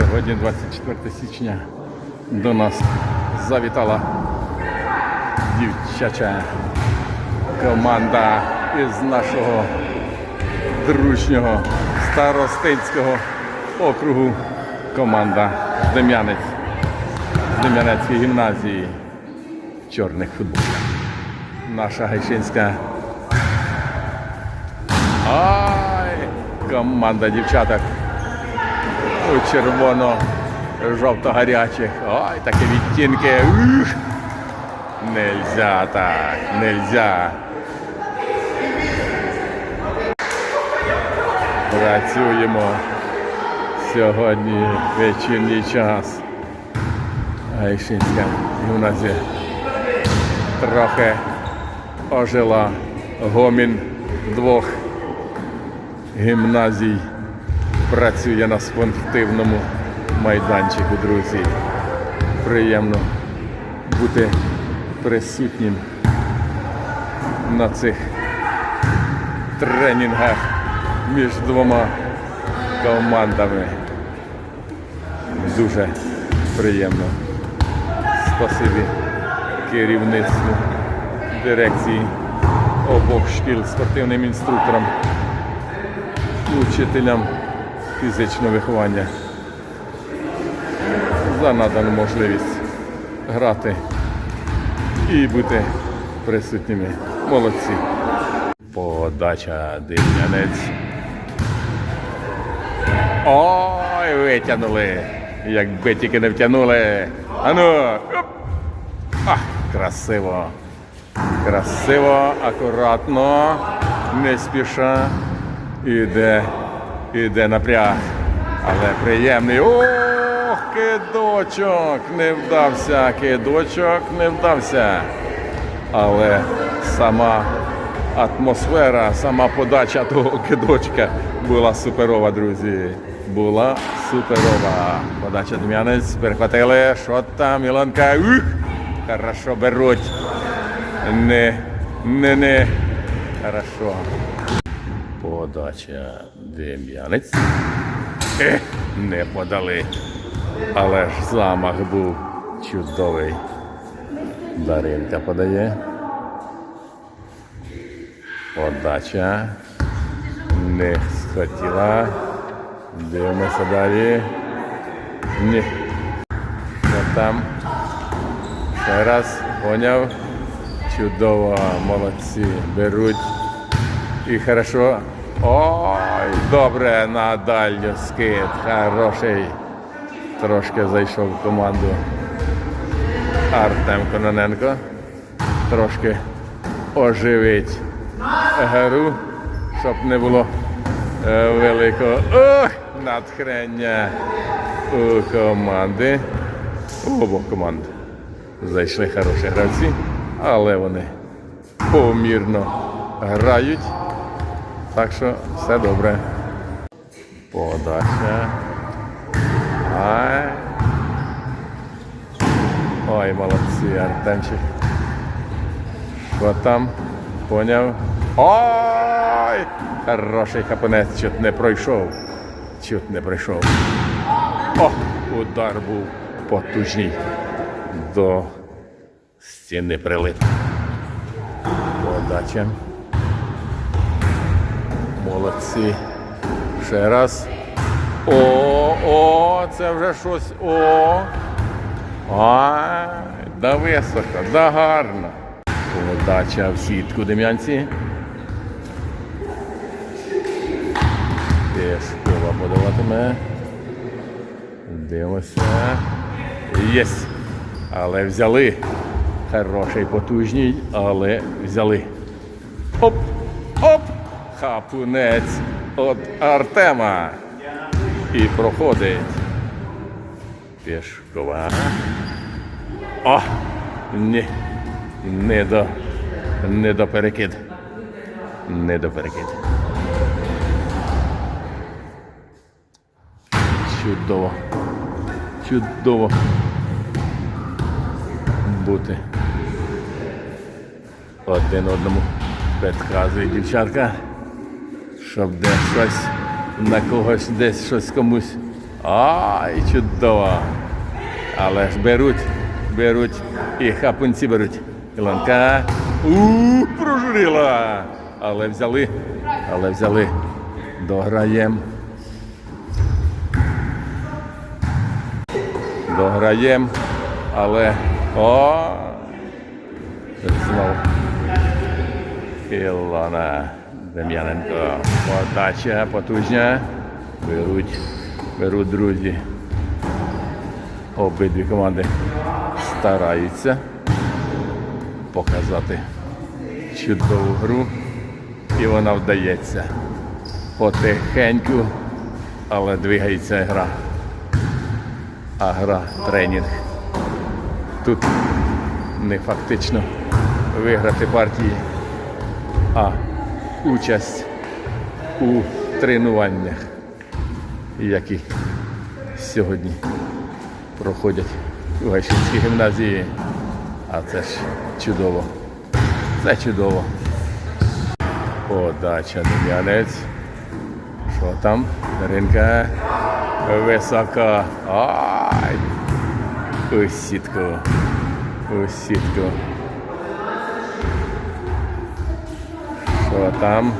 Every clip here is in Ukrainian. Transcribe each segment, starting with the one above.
Сьогодні 24 січня до нас завітала дівчача команда із нашого дружнього старостинського округу. Команда Дем'янець Дем'янецької гімназії чорних футболів. Наша гайшинська Ай! Команда дівчаток у червоно-жовто-гарячих. Ай, такі відтінки. Ух! Нельзя так, нельзя. Працюємо сьогодні вечірній час. Гайшинська гімназія трохи ожила гомін двох гімназій працює на спортивному майданчику, друзі. Приємно бути присутнім на цих тренінгах між двома командами. Дуже приємно. Спасибі керівництву дирекції обох шкіл спортивним інструкторам учителям фізичного виховання за надану можливість грати і бути присутніми. Молодці. Подача Дем'янець. Ой, витягнули. Якби тільки не втягнули. Ану. Ах, красиво. Красиво, акуратно, не спіша. Іде, іде напряг. Але приємний. Ох, кидочок! Не вдався, кидочок не вдався. Але сама атмосфера, сама подача того кидочка була суперова, друзі. Була суперова. Подача Дем'янець, перехватили. Що там, Ілонка? Ух! Хорошо беруть. Не, не, не. Хорошо. Подача Дем'янець. Ех, не подали. Але ж замах був чудовий. Даринка подає. Подача. Не схотіла. Дивимося далі. Ні. Що там? Ще раз поняв. Чудово, молодці. Беруть. І хорошо. Ой, добре на дальню скид. Хороший. Трошки зайшов в команду Артем Кононенко. Трошки оживить гру, щоб не було е, великого ох, натхнення у команди. У обох команд зайшли хороші гравці, але вони помірно грають. Так що все добре. Подача. Ай. Ой, молодці, Артемчик. Що там? Поняв? Ой! Хороший хапанець, чуть не пройшов. Чуть не пройшов. О! Удар був потужний. До стіни прилип. Подача. Молодці. Ще раз. О, о, це вже щось. О. Ай, да високо, да гарно. Подача в сітку Дем'янці. Пешкова подаватиме. Дивимося. Єсть. Але взяли. Хороший, потужний, але взяли. Оп! Хапунець від Артема. І проходить. Пішкова. О! Ні. Не до. Не до перекид. Не до перекид. Чудово. Чудово. Бути. Один одному підказує дівчатка, щоб десь щось на когось десь щось комусь Ай, чудово. Але ж беруть, беруть і хапунці беруть. Ілонка. У, прожурила. Але взяли, але взяли. Дограєм. Дограєм. Але. О! Знову. Ілона Дем'яненко. Подача потужня. Беруть, беруть друзі. Обидві команди стараються показати чудову гру. І вона вдається. Потихеньку, але двигається гра. А гра тренінг. Тут не фактично виграти партії, а участь у тренуваннях, які сьогодні проходять у Гайшинській гімназії. А це ж чудово. Це чудово. Подача Дем'янець. Що там? Ринка висока. Ай! У сітку. У сітку. Що там?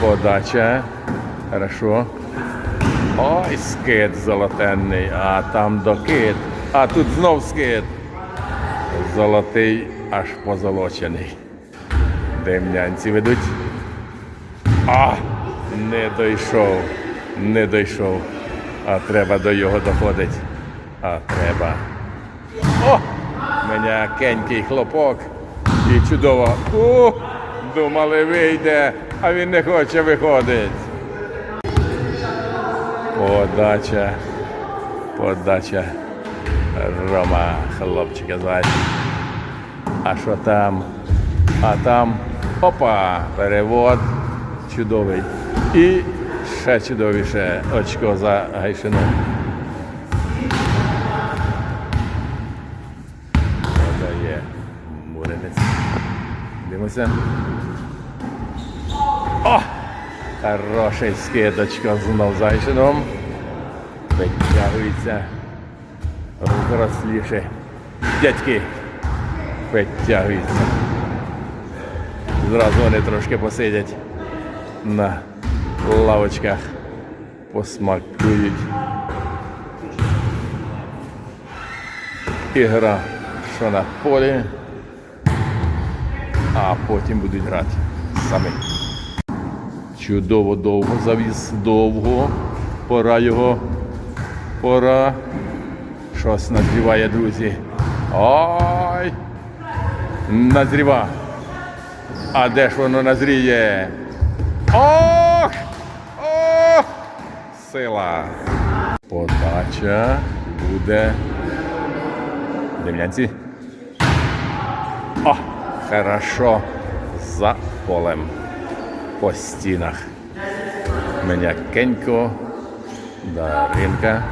Подача. Хорошо. Ой, скид золотенний, а там докид. А тут знов скид. Золотий аж позолочений. Демнянці ведуть. А! Не дійшов. Не дійшов. А треба до його доходить. А треба. О! Менякенький хлопок. І чудово. У! Думали, вийде, а він не хоче виходить. Подача. Подача. Рома, хлопчика звати. А що там? А там. Опа! Перевод. Чудовий. І ще чудовіше очко за Гайшином. Подає Муринець. Дивимося. О! Хороший скидочка знов за Гайшином. Підтягується. Росліші. Дядьки підтягуються. Зразу вони трошки посидять на лавочках, посмакують. Ігра, що на полі, а потім будуть грати самі. Чудово довго завіс, довго. Пора його. Пора. Щось назріває, друзі. Ой! Назріва. А де ж воно назріє? Ох! Ох! Сила. Подача буде. Дем'янці. О! Хорошо. За полем. По стінах. Менякенько. Даринка.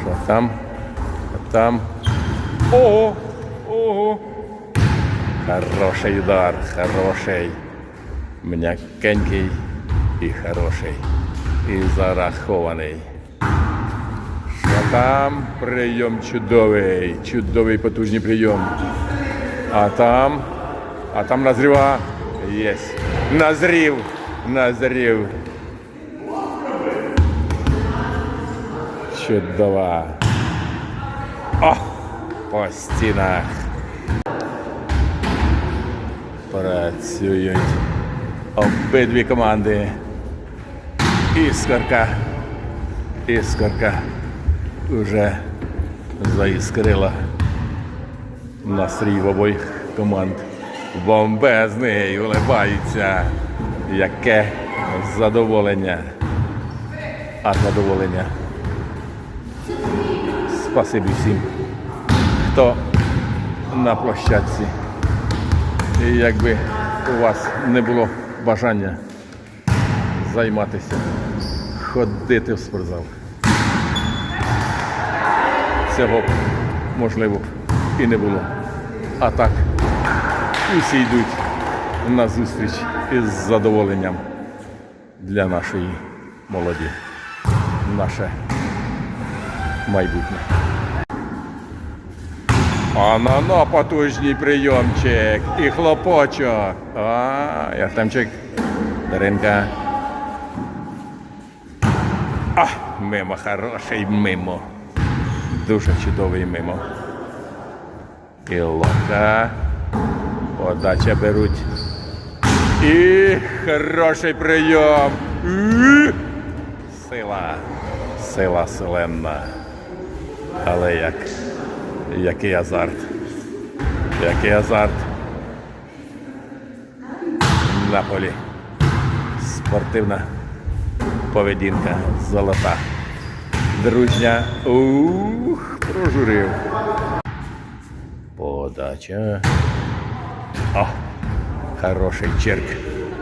Що там? А там. Ого! Ого! Хороший удар, хороший. М'якенький і хороший. І зарахований. Що там? Прийом чудовий. Чудовий потужний прийом. А там. А там назріва. Єсть. Назрів. Назрів. Чудова. О! По стінах. Працюють обидві команди. Іскорка. Іскорка вже заіскрила настрій в обох команд. Бомбезний, улибається. Яке задоволення. А задоволення. Спасибі всім, хто на площадці. І якби у вас не було бажання займатися, ходити в спортзал. Цього можливо, і не було. А так, усі йдуть на зустріч із задоволенням для нашої молоді. Наше майбутнє. А на на потужний прийомчик і хлопочок. А, Артемчик. Даринка. А, мимо, хороший мимо. Дуже чудовий мимо. І лока. Подача беруть. І хороший прийом. І Сила. Сила селенна. Але як? Який азарт. Який азарт. На полі. Спортивна поведінка золота. Дружня. Ух, прожурив. Подача. О, хороший черк.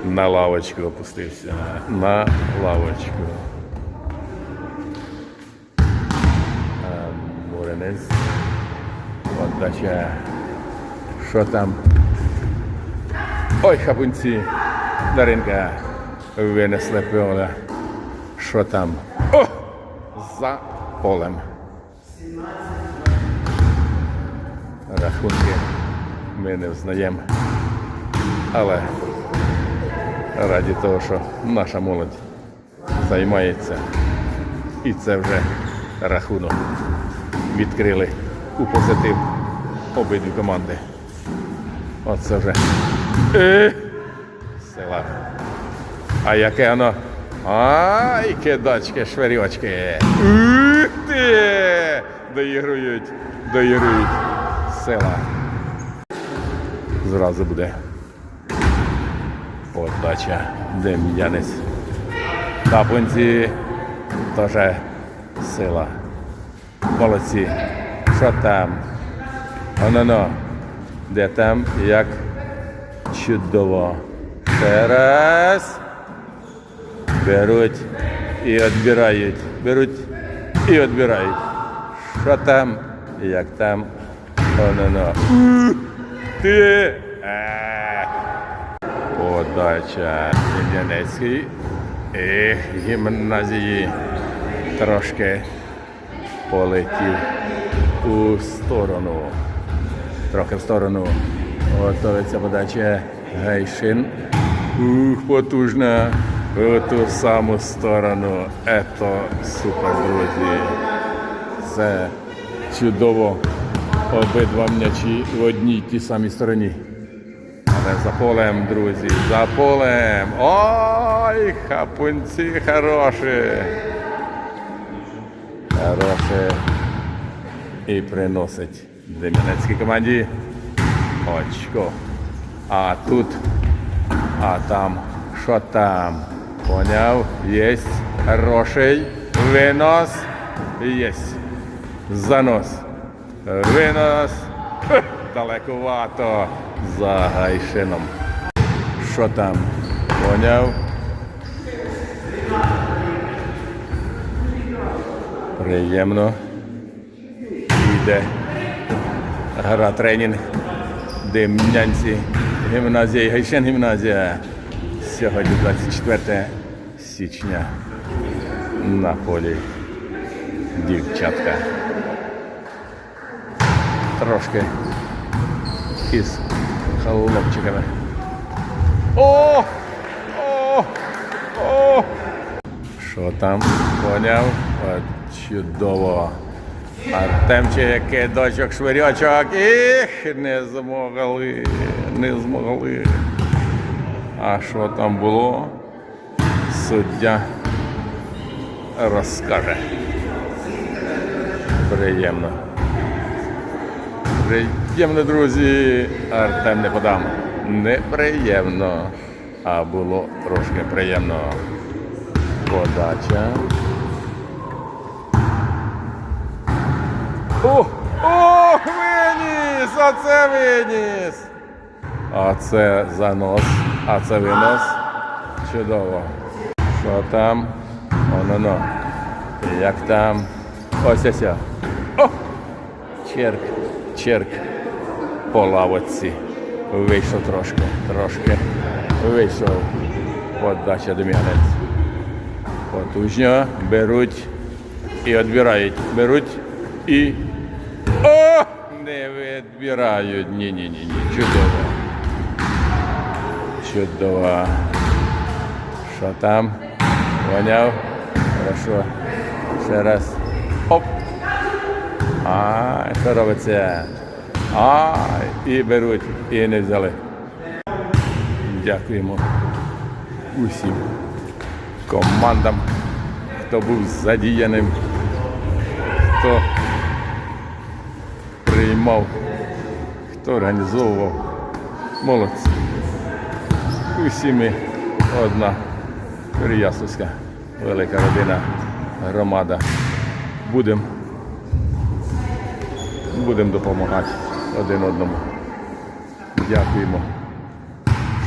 На лавочку опустився. На лавочку. А, Муренець. Подача. Що там? Ой, хапунці. Даринка. Винесли поле. Що там? О! За полем. Рахунки ми не взнаємо. Але раді того, що наша молодь займається. І це вже рахунок. Відкрили у позитив обидві команди. Оце вже. Е, сила. А яке воно? Ай, кидачки, шверьочки. Ух ти! Доігрують, доігрують. Сила. Зразу буде. Подача. Дем'янець. Капунці. Теж сила. Молодці. Що там? Оно-но. Де там? Як чудово. Ще раз. Беруть і відбирають. Беруть і відбирають. Що там? Як там? Оно-но. Ти. Подача Індіанецький. І гімназії трошки полетів у сторону. Трохи в сторону. Готовиться подача Гайшин. Ух, потужна. В ту саму сторону. Ето супер, друзі. Це чудово. Обидва м'ячі в одній тій самій стороні. Але за полем, друзі, за полем. Ой, хапунці хороші. Хороші. І приносить Дем'янецькій команді очко. А тут, а там, що там? Поняв? Єсть хороший винос. Єсть. Занос. Винос. Далекувато за гайшином. Що там? Поняв? Приємно. Іде. Гра тренінг. Дем'янці. Гімназія. Гайшин гімназія. Сьогодні 24 січня. На полі. Дівчатка. Трошки із хлопчиками. О! О! О! Що там? Поняв? От чудово. Артемчик, кидочок, швирячок. Їх, не змогли, не змогли. А що там було? Суддя розкаже. Приємно. Приємно, друзі. Артем не подам. Неприємно. А було трошки приємно. Подача. О! О! Виніс! А це виніс! А це занос, а це винос. Чудово. Що там? Оно-но. Як там? Ось ось. О! Черк, черк по лавочці. Вийшов трошки, трошки. Вийшов. Подача Дем'янець. Потужно беруть І відбирають. Беруть і. О! Не відбирають. Ні, ні, ні, ні. Чудово. Чудово. Що там? Поняв? Хорошо. Ще раз. Оп. Ай, що робиться? Ай, і беруть, і не взяли. Дякуємо усім командам, хто був задіяним, хто приймав, хто організовував. Молодці. Усі ми одна Переяславська велика родина, громада. Будемо будем допомагати один одному. Дякуємо,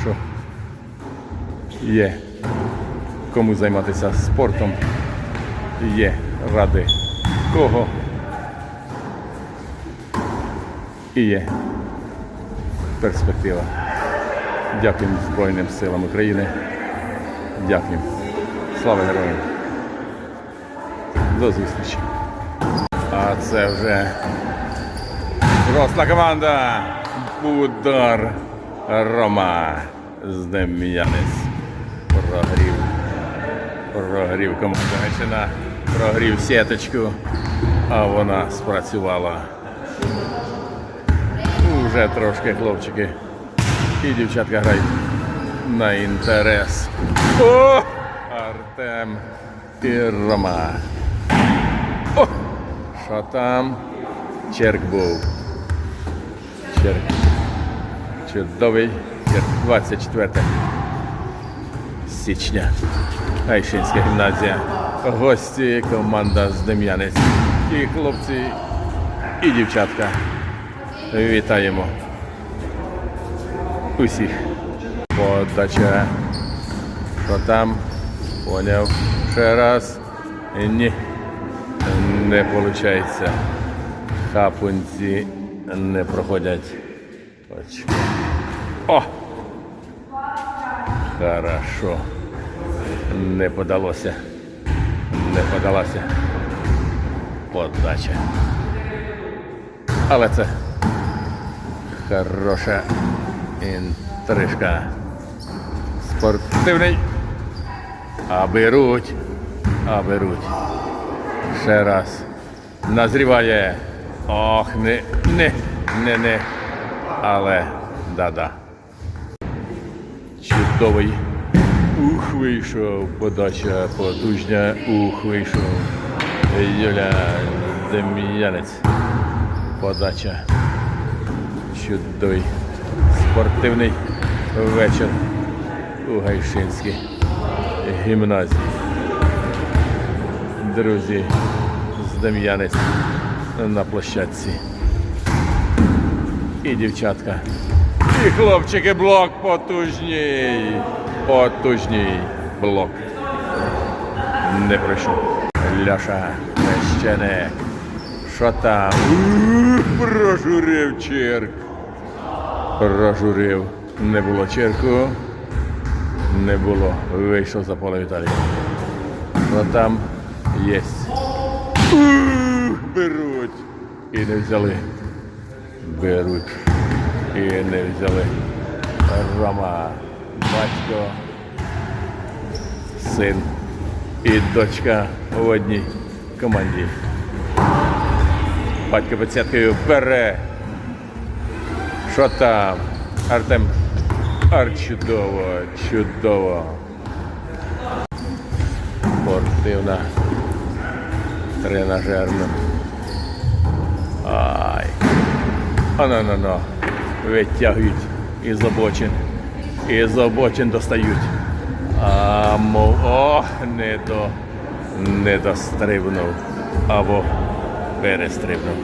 що є кому займатися спортом, є ради кого і є перспектива. Дякуємо Збройним силам України. Дякуємо. Слава героям. До зустрічі. А це вже Росла команда. Удар Рома з Дем'янець. Прогрів. Прогрів команда Гайчина. Прогрів сіточку, а вона спрацювала. Уже трошки хлопчики і дівчатка грають на інтерес. О! Артем і Рома. О! Що там? Черк був. Черк. Чудовий. Черк 24 січня. Гайшинська гімназія. Гості команда з Дем'янець. І хлопці, і дівчатка. Вітаємо усіх. Подача. Що там? Поняв. Ще раз. Ні. Не виходить. Хапунці не проходять. О! Хорошо. Не подалося. Не подалася. Подача. Але це хороша інтрижка. Спортивний. А беруть. А беруть. Ще раз. Назріває. Ох, не, не, не, не. Але да-да. Чудовий. Ух, вийшов. Подача потужня. Ух, вийшов. Юля Дем'янець. Подача. Чудовий. Спортивний вечір у Гайшинській гімназії. Друзі, з Дем'янець на площадці. І дівчатка. І хлопчики, блок потужній. Потужній блок. Не пройшов. Ляша, Мещеник. Що там? Прожурив черк. Прожурив. Не було черку. Не було. Вийшов за поле Віталій. Що там є. Ух, Беруть. І не взяли. Беруть. І не взяли. Рома, батько, син і дочка в одній команді. Батько п'ятдесяткою бере. Що там? Артем. Ар чудово, чудово. Спортивна. Тренажерна. Ано-но-но. Витягують із обочин. Із обочин достають. А мов. Ох, не до. Не дострибнув. Або перестрибнув.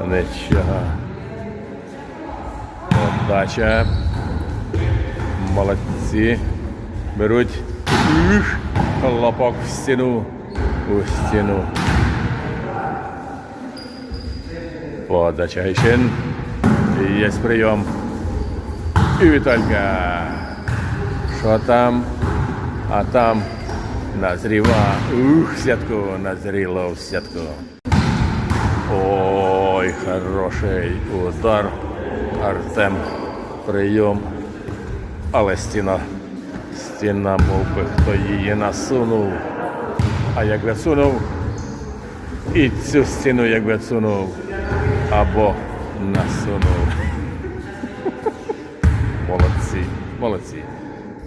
Нічого. Подача. Молодці. Беруть. Ух, в стіну. У стіну. Подача Гайшин. Є прийом. І Віталька. Що там? А там Назріва. Ух, Святко, назріло Святко. Ой, хороший удар. Артем. Прийом. Але стіна. Стіна, мов би, хто її насунув. А якби сунув, і цю стіну якби сунув. Або насунув. Молодці, молодці.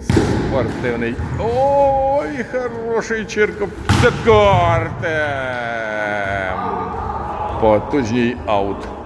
Спортивний. Ой, хороший Черков. Артем. Потужній аут.